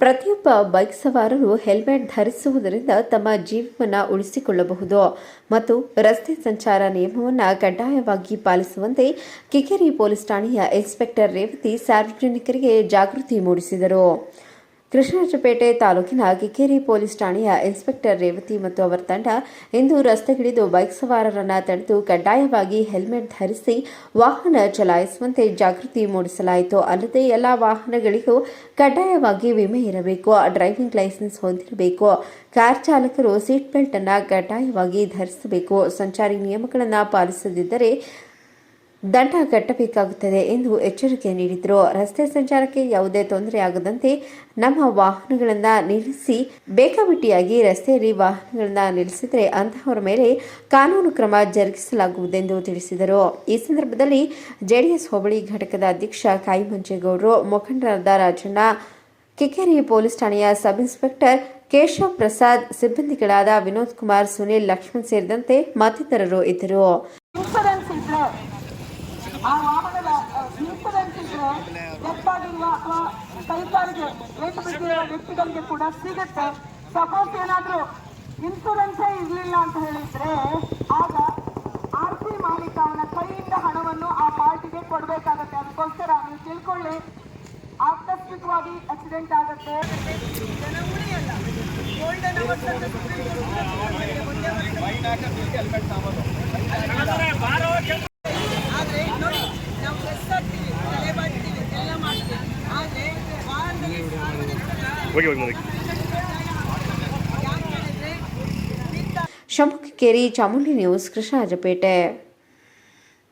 ಪ್ರತಿಯೊಬ್ಬ ಬೈಕ್ ಸವಾರರು ಹೆಲ್ಮೆಟ್ ಧರಿಸುವುದರಿಂದ ತಮ್ಮ ಜೀವವನ್ನು ಉಳಿಸಿಕೊಳ್ಳಬಹುದು ಮತ್ತು ರಸ್ತೆ ಸಂಚಾರ ನಿಯಮವನ್ನು ಕಡ್ಡಾಯವಾಗಿ ಪಾಲಿಸುವಂತೆ ಕಿಕೆರಿ ಪೊಲೀಸ್ ಠಾಣೆಯ ಇನ್ಸ್ಪೆಕ್ಟರ್ ರೇವತಿ ಸಾರ್ವಜನಿಕರಿಗೆ ಜಾಗೃತಿ ಮೂಡಿಸಿದರು. ಕೃಷ್ಣರಾಜಪೇಟೆ ತಾಲೂಕಿನ ಕಿಕ್ಕೇರಿ ಪೊಲೀಸ್ ಠಾಣೆಯ ಇನ್ಸ್ಪೆಕ್ಟರ್ ರೇವತಿ ಮತ್ತು ಅವರ ತಂಡ ಇಂದು ರಸ್ತೆಗಿಳಿದು ಬೈಕ್ ಸವಾರರನ್ನ ತಡೆದು ಕಡ್ಡಾಯವಾಗಿ ಹೆಲ್ಮೆಟ್ ಧರಿಸಿ ವಾಹನ ಚಲಾಯಿಸುವಂತೆ ಜಾಗೃತಿ ಮೂಡಿಸಲಾಯಿತು. ಅಲ್ಲದೆ ಎಲ್ಲ ವಾಹನಗಳಿಗೂ ಕಡ್ಡಾಯವಾಗಿ ವಿಮೆ ಇರಬೇಕು. ಡ್ರೈವಿಂಗ್ ಲೈಸೆನ್ಸ್ ಹೊಂದಿರಬೇಕು. ಕಾರ್ ಚಾಲಕರು ಸೀಟ್ ಬೆಲ್ಟ್ ಅನ್ನು ಕಡ್ಡಾಯವಾಗಿ ಧರಿಸಬೇಕು. ಸಂಚಾರಿ ನಿಯಮಗಳನ್ನು ಪಾಲಿಸದಿದ್ದರೆ ದಂಡ ಕಟ್ಟಬೇಕಾಗುತ್ತದೆ ಎಂದು ಎಚ್ಚರಿಕೆ ನೀಡಿದರು. ರಸ್ತೆ ಸಂಚಾರಕ್ಕೆ ಯಾವುದೇ ತೊಂದರೆಯಾಗದಂತೆ ನಮ್ಮ ವಾಹನಗಳನ್ನು ನಿಲ್ಲಿಸಿ, ಬೇಕಾಬಿಟ್ಟಿಯಾಗಿ ರಸ್ತೆಯಲ್ಲಿ ವಾಹನಗಳನ್ನು ನಿಲ್ಲಿಸಿದರೆ ಅಂತಹವರ ಮೇಲೆ ಕಾನೂನು ಕ್ರಮ ಜರುಗಿಸಲಾಗುವುದೆಂದು ತಿಳಿಸಿದರು. ಈ ಸಂದರ್ಭದಲ್ಲಿ ಜೆಡಿಎಸ್ ಹೋಬಳಿ ಘಟಕದ ಅಧ್ಯಕ್ಷ ಕಾಯಿಮಂಚೇಗೌಡರು ಮುಖಂಡರಾದ ರಾಜಣ್ಣ, ಕಿಕ್ಕೇರಿ ಪೊಲೀಸ್ ಠಾಣೆಯ ಸಬ್ ಇನ್ಸ್ಪೆಕ್ಟರ್ ಕೇಶವ್ ಪ್ರಸಾದ್, ಸಿಬ್ಬಂದಿಗಳಾದ ವಿನೋದ್ ಕುಮಾರ್, ಸುನೀಲ್ ಲಕ್ಷ್ಮಣ್ ಸೇರಿದಂತೆ ಮತ್ತಿತರರು ಇದ್ದರು. ಆ ಇದ್ರೆ ಡೆತ್ ಆಗಿರುವ ಅಥವಾ ಕೈಕಾಲಿಗೆ ಏಟು ಬಿದ್ದಿರುವ ವ್ಯಕ್ತಿಗಳಿಗೆ ಕೂಡ ಸಿಗುತ್ತೆ. ಸಪೋಸ್ ಏನಾದ್ರೂ ಇನ್ಸೂರೆನ್ಸೇ ಇರಲಿಲ್ಲ ಅಂತ ಹೇಳಿದ್ರೆ, ಆಗ ಆರ್ ಸಿ ಮಾಲೀಕ ಅವನ ಕೈಯಿಂದ ಹಣವನ್ನು ಆ ಪಾರ್ಟಿಗೆ ಕೊಡಬೇಕಾಗತ್ತೆ. ಅದಕ್ಕೋಸ್ಕರ ನೀವು ತಿಳ್ಕೊಳ್ಳಿ, ಆಕಸ್ಮಿಕವಾಗಿ ಆಕ್ಸಿಡೆಂಟ್ ಆಗುತ್ತೆ. ಜನ ಉಳಿಯಲ್ಲ ಗೋಲ್ಡನ್ ಅಂತ ಸಾರ್ವಜನಿಕರ ಹೋಗಿ ಹೋಗಿ ನೋಡಿ ಯಾಕೆ ಹೇಳಿದ್ರೆ ಶಂಭುಕೇರಿ ಚಾಮುಂಡಿ ನ್ಯೂಸ್ ಕೃಷ್ಣರಾಜಪೇಟೆ